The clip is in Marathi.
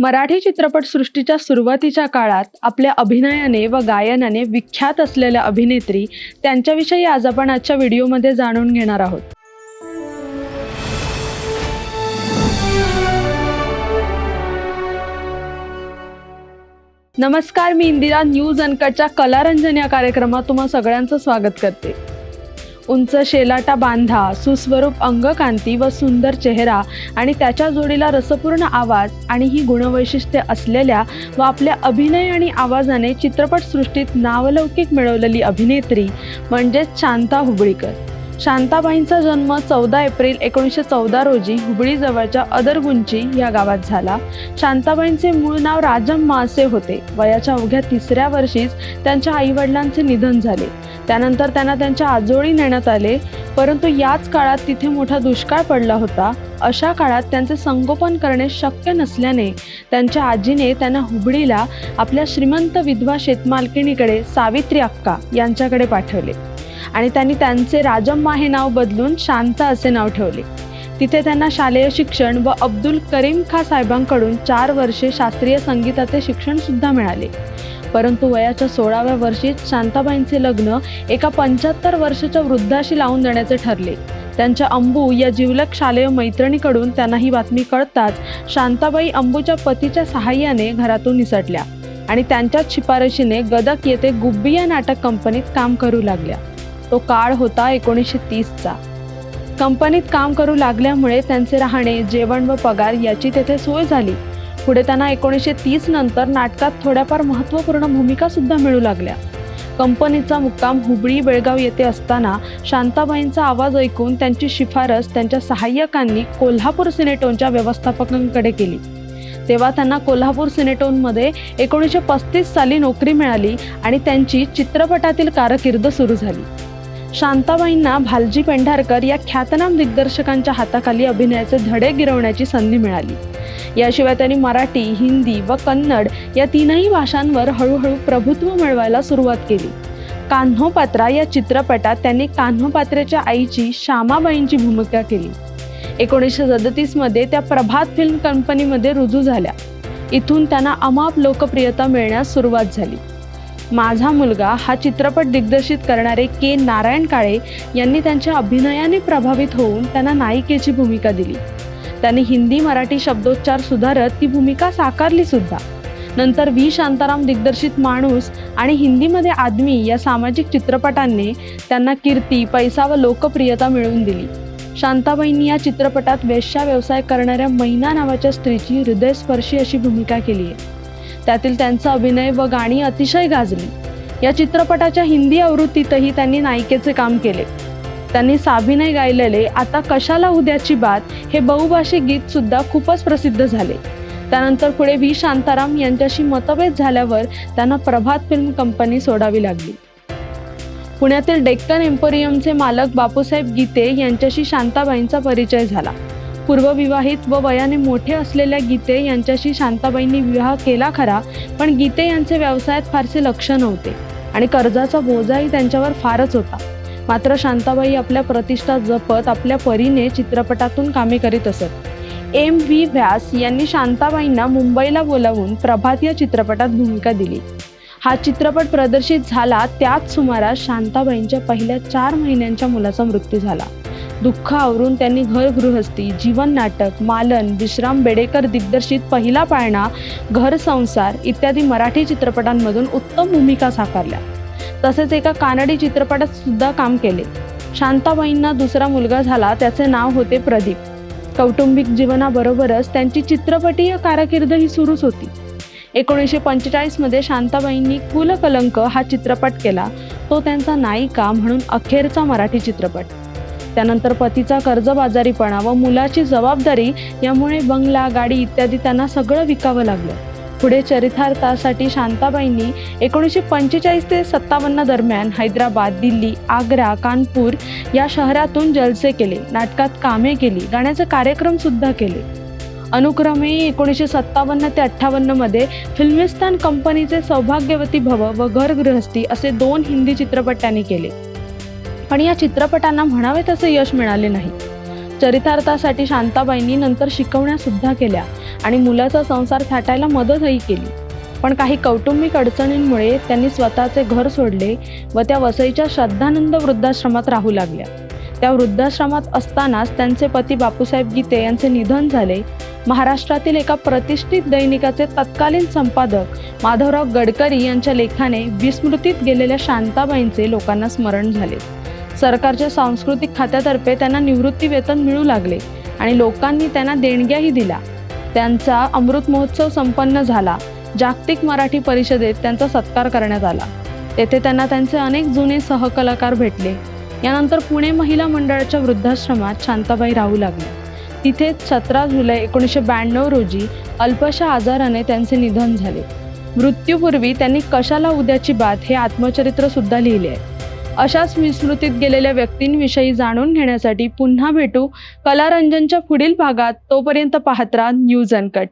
मराठी चित्रपटसृष्टीच्या सुरुवातीच्या काळात आपल्या अभिनयाने व गायनाने विख्यात असलेल्या अभिनेत्री त्यांच्याविषयी आज आपण आजच्या व्हिडिओमध्ये जाणून घेणार आहोत. नमस्कार मी इंदिरा न्यूज अनकटच्या कलारंजन या कार्यक्रमात तुम्हा सगळ्यांचं स्वागत करते. उंच शेलाटा बांधा सुस्वरूप अंगकांती व सुंदर चेहरा आणि त्याच्या जोडीला रसपूर्ण आवाज आणि ही गुणवैशिष्ट्ये असलेल्या व आपल्या अभिनय आणि आवाजाने चित्रपटसृष्टीत नावलौकिक मिळवलेली अभिनेत्री म्हणजेच शांता हुबळीकर. शांताबाईंचा जन्म चौदा एप्रिल एकोणीसशे चौदा रोजी हुबळीजवळच्या अदरगुंची या गावात झाला. शांताबाईंचे मूळ नाव राजम्मा असे होते. वयाच्या अवघ्या तिसऱ्या वर्षीच त्यांच्या आईवडिलांचे निधन झाले. त्यानंतर त्यांना त्यांच्या आजोळी नेण्यात आले. परंतु याच काळात तिथे मोठा दुष्काळ पडला होता. अशा काळात त्यांचे संगोपन करणे शक्य नसल्याने त्यांच्या आजीने त्यांना हुबळीला आपल्या श्रीमंत विधवा शेतमालकिणीकडे सावित्री अक्का यांच्याकडे पाठवले. आणि त्यांनी त्यांचे राजम्मा हे नाव बदलून शांता असे नाव ठेवले. तिथे त्यांना शालेय शिक्षण व अब्दुल करीम खा साहेबांकडून चार वर्षे शास्त्रीय संगीताचे शिक्षण सुद्धा मिळाले. परंतु वयाच्या सोळाव्या वर्षी शांताबाईंचे लग्न एका पंच्याहत्तर वर्षाच्या वृद्धाशी लावून देण्याचे ठरले. त्यांच्या अंबू या जिवलक शालेय मैत्रिणीकडून त्यांना ही बातमी कळताच शांताबाई अंबूच्या पतीच्या सहाय्याने घरातून निसटल्या आणि त्यांच्याच शिफारशीने गदक येथे गुब्बी या नाटक कंपनीत काम करू लागल्या. तो काळ होता एकोणीसशे तीसचा. कंपनीत काम करू लागल्यामुळे त्यांचे राहणे जेवण व पगार याची तेथे सोय झाली. पुढे त्यांना एकोणीसशे तीस नंतर नाटकात थोड्याफार महत्त्वपूर्ण भूमिका सुद्धा मिळू लागल्या. कंपनीचा मुक्काम हुबळी बेळगाव येथे असताना शांताबाईंचा आवाज ऐकून त्यांची शिफारस त्यांच्या सहाय्यकांनी कोल्हापूर सिनेटोनच्या व्यवस्थापकांकडे केली. तेव्हा त्यांना कोल्हापूर सिनेटोनमध्ये एकोणीसशे पस्तीस साली नोकरी मिळाली आणि त्यांची चित्रपटातील कारकीर्द सुरू झाली. शांताबाईंना भालजी पेंढारकर या ख्यातनाम दिग्दर्शकांच्या हाताखाली अभिनयाचे धडे गिरवण्याची संधी मिळाली. याशिवाय त्यांनी मराठी हिंदी व कन्नड या तीनही भाषांवर हळूहळू प्रभुत्व मिळवायला सुरुवात केली. कान्होपात्रा या चित्रपटात त्यांनी कान्होपात्रेच्या आईची श्यामाबाईंची भूमिका केली. एकोणीसशे सदतीसमध्ये त्या प्रभात फिल्म कंपनीमध्ये रुजू झाल्या. इथून त्यांना अमाप लोकप्रियता मिळण्यास सुरुवात झाली. माझा मुलगा हा चित्रपट दिग्दर्शित करणारे के नारायण काळे यांनी त्यांच्या अभिनयाने प्रभावित होऊन त्यांना नायिकेची भूमिका दिली. त्यांनी हिंदी मराठी शब्दोच्चार सुधारत ती भूमिका साकारली सुद्धा. नंतर व्ही. शांताराम दिग्दर्शित माणूस आणि हिंदीमध्ये आदमी या सामाजिक चित्रपटांनी त्यांना कीर्ती पैसा व लोकप्रियता मिळवून दिली. शांताबाईंनी या चित्रपटात वेश्या व्यवसाय करणाऱ्या मैना नावाच्या स्त्रीची हृदयस्पर्शी अशी भूमिका केली आहे. त्यातील त्यांचा अभिनय व गाणी अतिशय गाजली. या चित्रपटाच्या हिंदी आवृत्तीतही त्यांनी नायिकेचे काम केले. त्यांनी साभिनय गायलेले आता कशाला उद्याची बात हे बहुभाषिक गीत सुद्धा खूपच प्रसिद्ध झाले. त्यानंतर पुढे व्ही. शांताराम यांच्याशी मतभेद झाल्यावर त्यांना प्रभात फिल्म कंपनी सोडावी लागली. पुण्यातील डेक्कन एम्पोरियमचे मालक बापूसाहेब गीते यांच्याशी शांताबाईंचा परिचय झाला. पूर्वविवाहित व वयाने मोठे असलेल्या गीते यांच्याशी शांताबाईंनी विवाह केला खरा पण गीते यांचे व्यवसायात फारसे लक्ष नव्हते आणि कर्जाचा बोजाही त्यांच्यावर फारच होता. मात्र शांताबाई आपल्या प्रतिष्ठा जपत आपल्या परीने चित्रपटातून कामे करीत असत. एम व्ही व्यास यांनी शांताबाईंना मुंबईला बोलावून प्रभात या चित्रपटात भूमिका दिली. हा चित्रपट प्रदर्शित झाला त्याच सुमारास शांताबाईंच्या पहिल्या चार महिन्यांच्या मुलाचा मृत्यू झाला. दुःख आवरून त्यांनी घर गृहस्थी जीवन नाटक मालन विश्राम बेडेकर दिग्दर्शित पहिला पाळणा घर संसार इत्यादी मराठी चित्रपटांमधून उत्तम भूमिका साकारल्या. तसेच एका कानडी चित्रपटात सुद्धा काम केले. शांताबाईंना दुसरा मुलगा झाला त्याचे नाव होते प्रदीप. कौटुंबिक जीवनाबरोबरच त्यांची चित्रपटीय कारकीर्द ही सुरूच होती. एकोणीसशे पंचेचाळीसमध्ये शांताबाईंनी कुलकलंक हा चित्रपट केला. तो त्यांचा नायिका म्हणून अखेरचा मराठी चित्रपट. त्यानंतर पतीचा कर्जबाजारीपणा व मुलाची जबाबदारी यामुळे बंगला गाडी इत्यादी त्यांना सगळं विकावं लागलं. पुढे चरितार्थासाठी शांताबाईंनी एकोणीसशे पंचेचाळीस ते सत्तावन्न दरम्यान हैदराबाद दिल्ली आग्रा कानपूर या शहरातून जलसे केले. नाटकात कामे केली. गाण्याचे कार्यक्रम सुद्धा केले. अनुक्रमे एकोणीसशे सत्तावन्न ते अठ्ठावन्नमध्ये फिल्मिस्तान कंपनीचे सौभाग्यवती भव व घरगृहस्थी असे दोन हिंदी चित्रपट त्यांनी केले. पण या चित्रपटांना म्हणावे तसे यश मिळाले नाही. चरितार्थासाठी शांताबाईंनी नंतर शिकवण्या सुद्धा केल्या आणि मुलाचा संसार थाटायला मदतही केली. पण काही कौटुंबिक अडचणींमुळे त्यांनी स्वतःचे घर सोडले व त्या वसईच्या श्रद्धानंद वृद्धाश्रमात राहू लागल्या. त्या वृद्धाश्रमात असतानाच त्यांचे पती बापूसाहेब गीते यांचे निधन झाले. महाराष्ट्रातील एका प्रतिष्ठित दैनिकाचे तत्कालीन संपादक माधवराव गडकरी यांच्या लेखाने विस्मृतीत गेलेल्या शांताबाईंचे लोकांना स्मरण झाले. सरकारच्या सांस्कृतिक खात्यातर्फे त्यांना निवृत्ती वेतन मिळू लागले आणि लोकांनी त्यांना देणग्याही दिल्या त्यांचा अमृत महोत्सव संपन्न झाला. जागतिक मराठी परिषदेत त्यांचा सत्कार करण्यात आला. तेथे त्यांना त्यांचे अनेक जुने सहकलाकार भेटले. यानंतर पुणे महिला मंडळाच्या वृद्धाश्रमात शांताबाई राहू लागल्या तिथेच सतरा जुलै एकोणीसशे ब्याण्णव रोजी अल्पशा आजाराने त्यांचे निधन झाले. मृत्यूपूर्वी त्यांनी कशाला उद्याची बात हे आत्मचरित्र सुद्धा लिहिले आहे. अशाच विस्मृतीत गेलेल्या व्यक्तींविषयी जाणून घेण्यासाठी पुन्हा भेटू. कलारंजनच्या पुढील भागात तोपर्यंत पाहत राहा न्यूज अनकट.